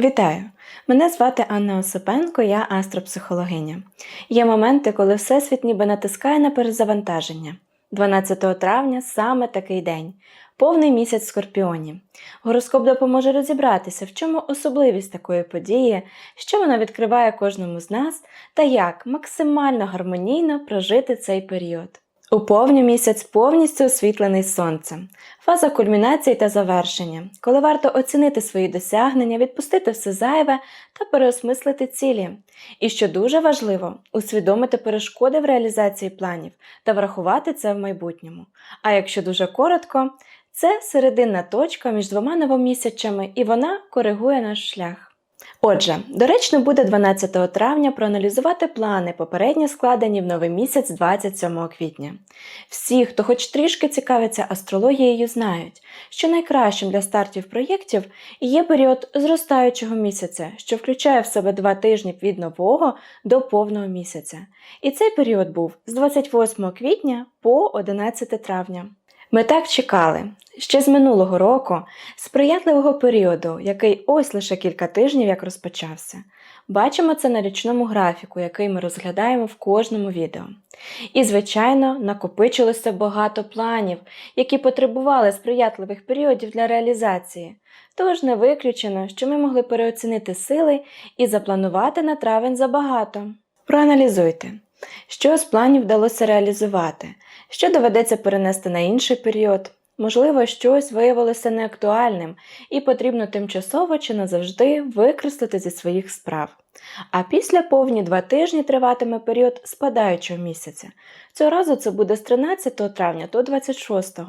Вітаю! Мене звати Анна Осипенко, я астропсихологиня. Є моменти, коли Всесвіт ніби натискає на перезавантаження. 12 травня саме такий день, повний місяць Скорпіоні. Гороскоп допоможе розібратися, в чому особливість такої події, що вона відкриває кожному з нас та як максимально гармонійно прожити цей період. У повню місяць повністю освітлений сонцем. Фаза кульмінації та завершення, коли варто оцінити свої досягнення, відпустити все зайве та переосмислити цілі. І що дуже важливо, усвідомити перешкоди в реалізації планів та врахувати це в майбутньому. А якщо дуже коротко, це серединна точка між двома новомісячами, і вона коригує наш шлях. Отже, доречно буде 12 травня проаналізувати плани, попередньо складені в новий місяць 27 квітня. Всі, хто хоч трішки цікавиться астрологією, знають, що найкращим для стартів проєктів є період зростаючого місяця, що включає в себе два тижні від нового до повного місяця. І цей період був з 28 квітня по 11 травня. Ми так чекали ще з минулого року сприятливого періоду, який ось лише кілька тижнів як розпочався. Бачимо це на річному графіку, який ми розглядаємо в кожному відео. І, звичайно, накопичилося багато планів, які потребували сприятливих періодів для реалізації. Тож не виключено, що ми могли переоцінити сили і запланувати на травень забагато. Проаналізуйте, що з планів вдалося реалізувати, що доведеться перенести на інший період. Можливо, щось виявилося неактуальним і потрібно тимчасово чи назавжди викреслити зі своїх справ. А після повні два тижні триватиме період спадаючого місяця. Цього разу це буде з 13 травня до 26,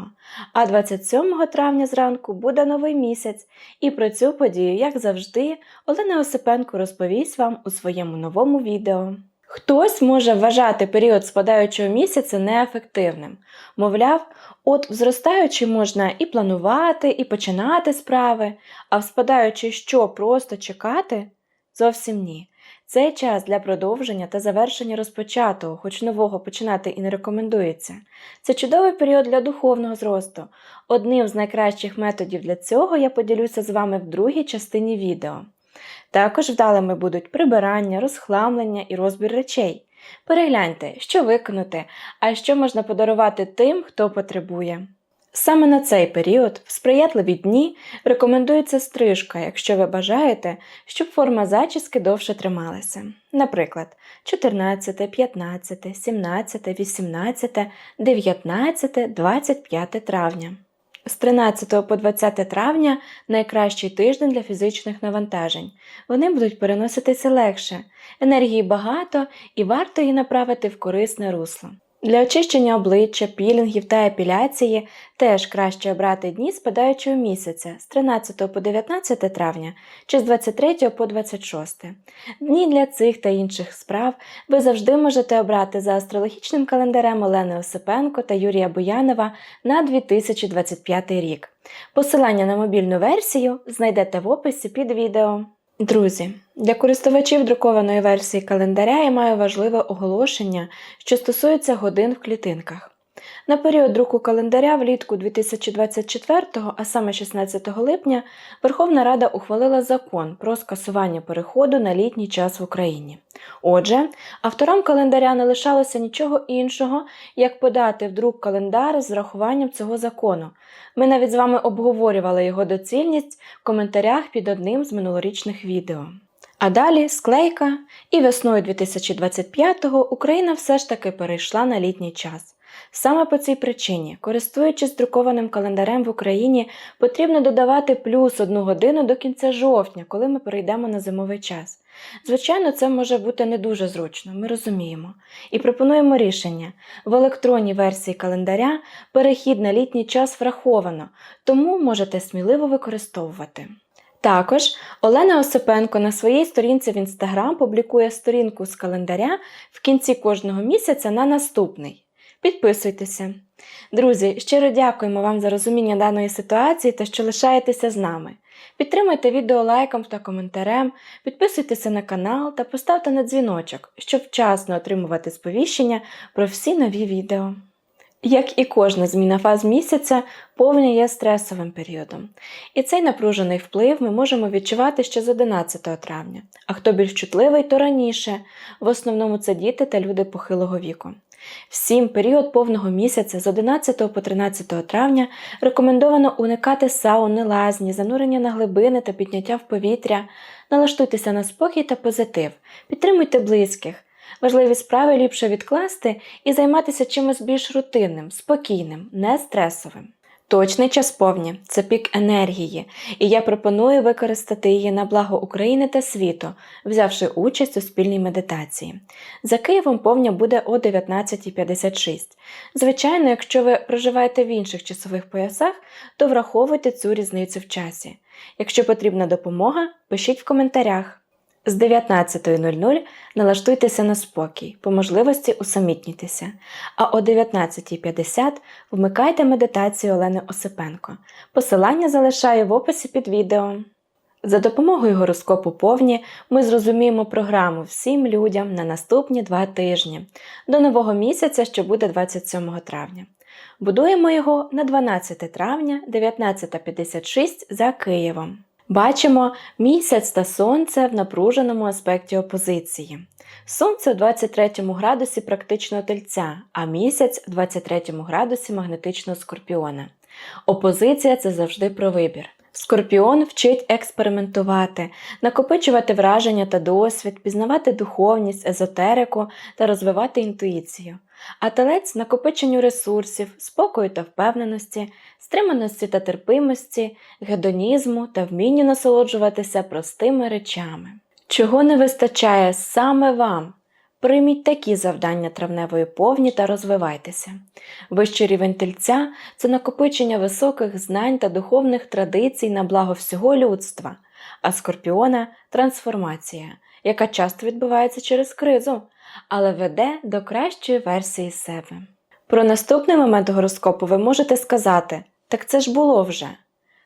а 27 травня зранку буде новий місяць, і про цю подію, як завжди, Олена Осипенко розповість вам у своєму новому відео. Хтось може вважати період спадаючого місяця неефективним. Мовляв, от в зростаючий можна і планувати, і починати справи, а в спадаючий що просто чекати? Зовсім ні. Цей час для продовження та завершення розпочатого, хоч нового починати і не рекомендується. Це чудовий період для духовного зросту. Одним з найкращих методів для цього я поділюся з вами в другій частині відео. Також вдалими будуть прибирання, розхламлення і розбір речей. Перегляньте, що виконати, а що можна подарувати тим, хто потребує. Саме на цей період, в сприятливі дні, рекомендується стрижка, якщо ви бажаєте, щоб форма зачіски довше трималася. Наприклад, 14, 15, 17, 18, 19, 25 травня. З 13 по 20 травня найкращий тиждень для фізичних навантажень. Вони будуть переноситися легше, енергії багато і варто її направити в корисне русло. Для очищення обличчя, пілінгів та епіляції теж краще обрати дні спадаючого місяця з 13 по 19 травня чи з 23 по 26. Дні для цих та інших справ ви завжди можете обрати за астрологічним календарем Олени Осипенко та Юрія Буянова на 2025 рік. Посилання на мобільну версію знайдете в описі під відео. Друзі, для користувачів друкованої версії календаря я маю важливе оголошення, що стосується годин в клітинках. На період друку календаря влітку 2024, а саме 16 липня, Верховна Рада ухвалила закон про скасування переходу на літній час в Україні. Отже, авторам календаря не лишалося нічого іншого, як подати в друк календар з врахуванням цього закону. Ми навіть з вами обговорювали його доцільність в коментарях під одним з минулорічних відео. А далі склейка, і весною 2025-го Україна все ж таки перейшла на літній час. Саме по цій причині, користуючись друкованим календарем в Україні, потрібно додавати плюс одну годину до кінця жовтня, коли ми перейдемо на зимовий час. Звичайно, це може бути не дуже зручно, ми розуміємо. І пропонуємо рішення. В електронній версії календаря перехід на літній час враховано, тому можете сміливо використовувати. Також Олена Осипенко на своїй сторінці в інстаграм публікує сторінку з календаря в кінці кожного місяця на наступний. Підписуйтеся. Друзі, щиро дякуємо вам за розуміння даної ситуації та що лишаєтеся з нами. Підтримуйте відео лайком та коментарем, підписуйтеся на канал та поставте на дзвіночок, щоб вчасно отримувати сповіщення про всі нові відео. Як і кожна зміна фаз місяця, повня є стресовим періодом. І цей напружений вплив ми можемо відчувати ще з 11 травня, а хто більш чутливий, то раніше. В основному це діти та люди похилого віку. Всім період повного місяця з 11 по 13 травня рекомендовано уникати сауни, лазні, занурення на глибини та підняття в повітря, налаштуйтеся на спокій та позитив, підтримуйте близьких. Важливі справи ліпше відкласти і займатися чимось більш рутинним, спокійним, не стресовим. Точний час повні це пік енергії, і я пропоную використати її на благо України та світу, взявши участь у спільній медитації. За Києвом повня буде о 19.56. Звичайно, якщо ви проживаєте в інших часових поясах, то враховуйте цю різницю в часі. Якщо потрібна допомога, пишіть в коментарях. З 19.00 налаштуйтеся на спокій, по можливості усамітнітеся, а о 19.50 вмикайте медитацію Олени Осипенко. Посилання залишаю в описі під відео. За допомогою гороскопу повні ми зрозуміємо програму всім людям на наступні два тижні до нового місяця, що буде 27 травня. Будуємо його на 12 травня 19.56 за Києвом. Бачимо місяць та сонце в напруженому аспекті опозиції. Сонце у 23 градусі практичного тельця, а місяць у 23 градусі магнетичного скорпіона. Опозиція це завжди про вибір. Скорпіон вчить експериментувати, накопичувати враження та досвід, пізнавати духовність, езотерику та розвивати інтуїцію. А телець накопиченню ресурсів, спокою та впевненості, стриманості та терпимості, гедонізму та вмінню насолоджуватися простими речами. Чого не вистачає саме вам? Прийміть такі завдання травневої повні та розвивайтеся. Вищий рівень тельця це накопичення високих знань та духовних традицій на благо всього людства, а скорпіона трансформація, яка часто відбувається через кризу, але веде до кращої версії себе. Про наступний момент гороскопу ви можете сказати: так це ж було вже.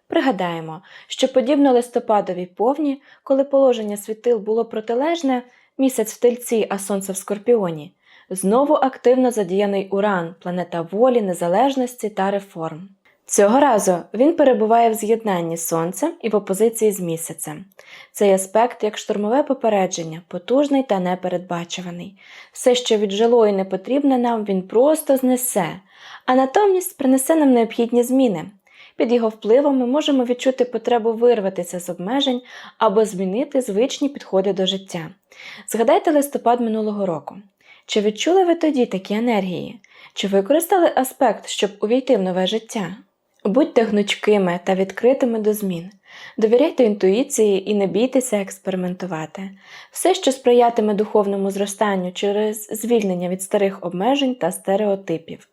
Пригадаємо, що подібно листопадовій повні, коли положення світил було протилежне, місяць в тельці, а сонце в скорпіоні, знову активно задіяний Уран, планета волі, незалежності та реформ. Цього разу він перебуває в з'єднанні з сонцем і в опозиції з місяцем. Цей аспект як штурмове попередження, потужний та непередбачуваний. Все, що віджило і не потрібне нам, він просто знесе, а натомість принесе нам необхідні зміни. Під його впливом ми можемо відчути потребу вирватися з обмежень або змінити звичні підходи до життя. Згадайте листопад минулого року. Чи відчули ви тоді такі енергії? Чи використали аспект, щоб увійти в нове життя? Будьте гнучкими та відкритими до змін. Довіряйте інтуїції і не бійтеся експериментувати. Все, що сприятиме духовному зростанню через звільнення від старих обмежень та стереотипів.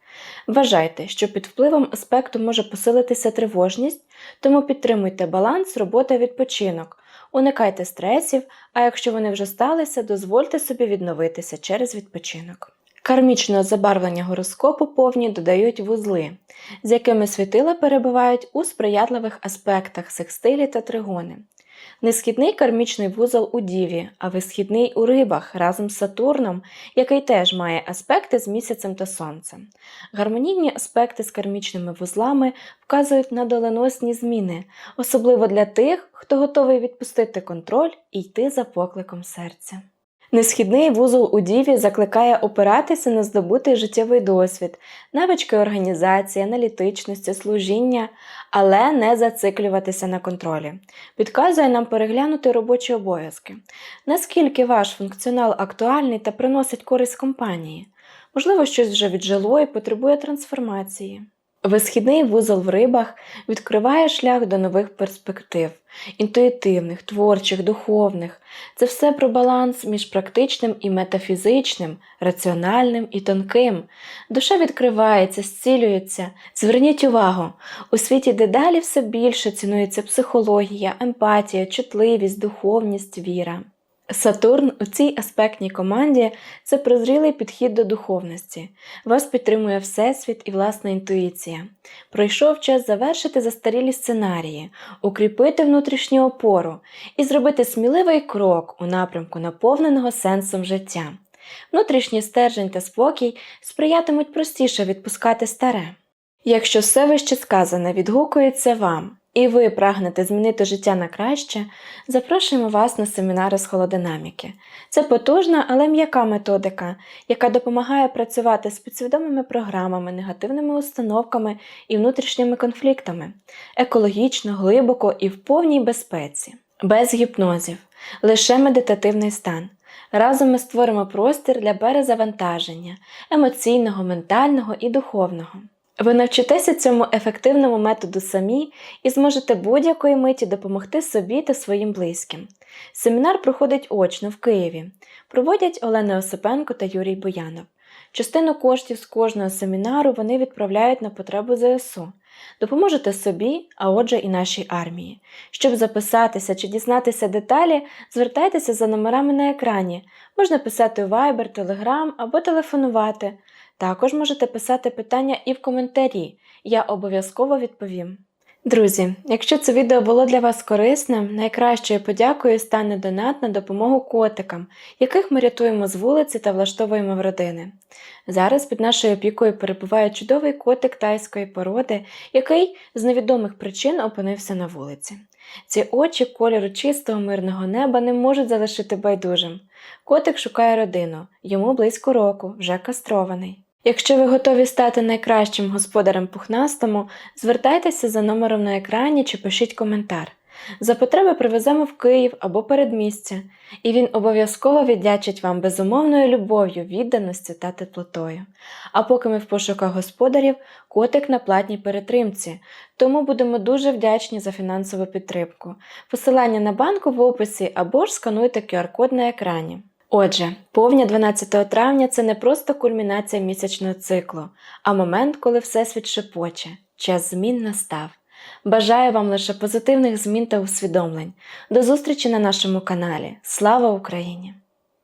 Вважайте, що під впливом аспекту може посилитися тривожність, тому підтримуйте баланс, робота, відпочинок, уникайте стресів, а якщо вони вже сталися, дозвольте собі відновитися через відпочинок. Кармічного забарвлення гороскопу повні додають вузли, з якими світила перебувають у сприятливих аспектах секстилі та тригони. Несхідний кармічний вузол у Діві, а висхідний у рибах разом з Сатурном, який теж має аспекти з місяцем та сонцем. Гармонійні аспекти з кармічними вузлами вказують на доленосні зміни, особливо для тих, хто готовий відпустити контроль і йти за покликом серця. Несхідний вузол у Діві закликає опиратися на здобутий життєвий досвід, навички організації, аналітичності, служіння, але не зациклюватися на контролі. Підказує нам переглянути робочі обов'язки. Наскільки ваш функціонал актуальний та приносить користь компанії? Можливо, щось вже віджило і потребує трансформації. Висхідний вузол в рибах відкриває шлях до нових перспектив, інтуїтивних, творчих, духовних. Це все про баланс між практичним і метафізичним, раціональним і тонким. Душа відкривається, зцілюється. Зверніть увагу, у світі дедалі все більше цінується психологія, емпатія, чутливість, духовність, віра. Сатурн у цій аспектній команді це прозрілий підхід до духовності. Вас підтримує Всесвіт і власна інтуїція. Пройшов час завершити застарілі сценарії, укріпити внутрішню опору і зробити сміливий крок у напрямку наповненого сенсом життя. Внутрішній стержень та спокій сприятимуть простіше відпускати старе. Якщо все вище сказане відгукується вам, і ви прагнете змінити життя на краще, запрошуємо вас на семінари з холодинаміки. Це потужна, але м'яка методика, яка допомагає працювати з підсвідомими програмами, негативними установками і внутрішніми конфліктами, екологічно, глибоко і в повній безпеці, без гіпнозів, лише медитативний стан. Разом ми створимо простір для перезавантаження емоційного, ментального і духовного. Ви навчитеся цьому ефективному методу самі і зможете будь-якої миті допомогти собі та своїм близьким. Семінар проходить очно в Києві. Проводять Олена Осипенко та Юрій Боянов. Частину коштів з кожного семінару вони відправляють на потребу ЗСУ. Допоможете собі, а отже і нашій армії. Щоб записатися чи дізнатися деталі, звертайтеся за номерами на екрані. Можна писати у Viber, Telegram або телефонувати. Також можете писати питання і в коментарі, я обов'язково відповім. Друзі, якщо це відео було для вас корисним, найкращою подякою стане донат на допомогу котикам, яких ми рятуємо з вулиці та влаштовуємо в родини. Зараз під нашою опікою перебуває чудовий котик тайської породи, який з невідомих причин опинився на вулиці. Ці очі кольору чистого мирного неба не можуть залишити байдужим. Котик шукає родину, йому близько року, вже кастрований. Якщо ви готові стати найкращим господарем пухнастому, звертайтеся за номером на екрані чи пишіть коментар. За потреби привеземо в Київ або передмістя, і він обов'язково віддячить вам безумовною любов'ю, відданістю та теплотою. А поки ми в пошуках господарів, котик на платній перетримці, тому будемо дуже вдячні за фінансову підтримку. Посилання на банку в описі або ж скануйте QR-код на екрані. Отже, повня 12 травня це не просто кульмінація місячного циклу, а момент, коли Всесвіт шепоче, час змін настав. Бажаю вам лише позитивних змін та усвідомлень. До зустрічі на нашому каналі. Слава Україні!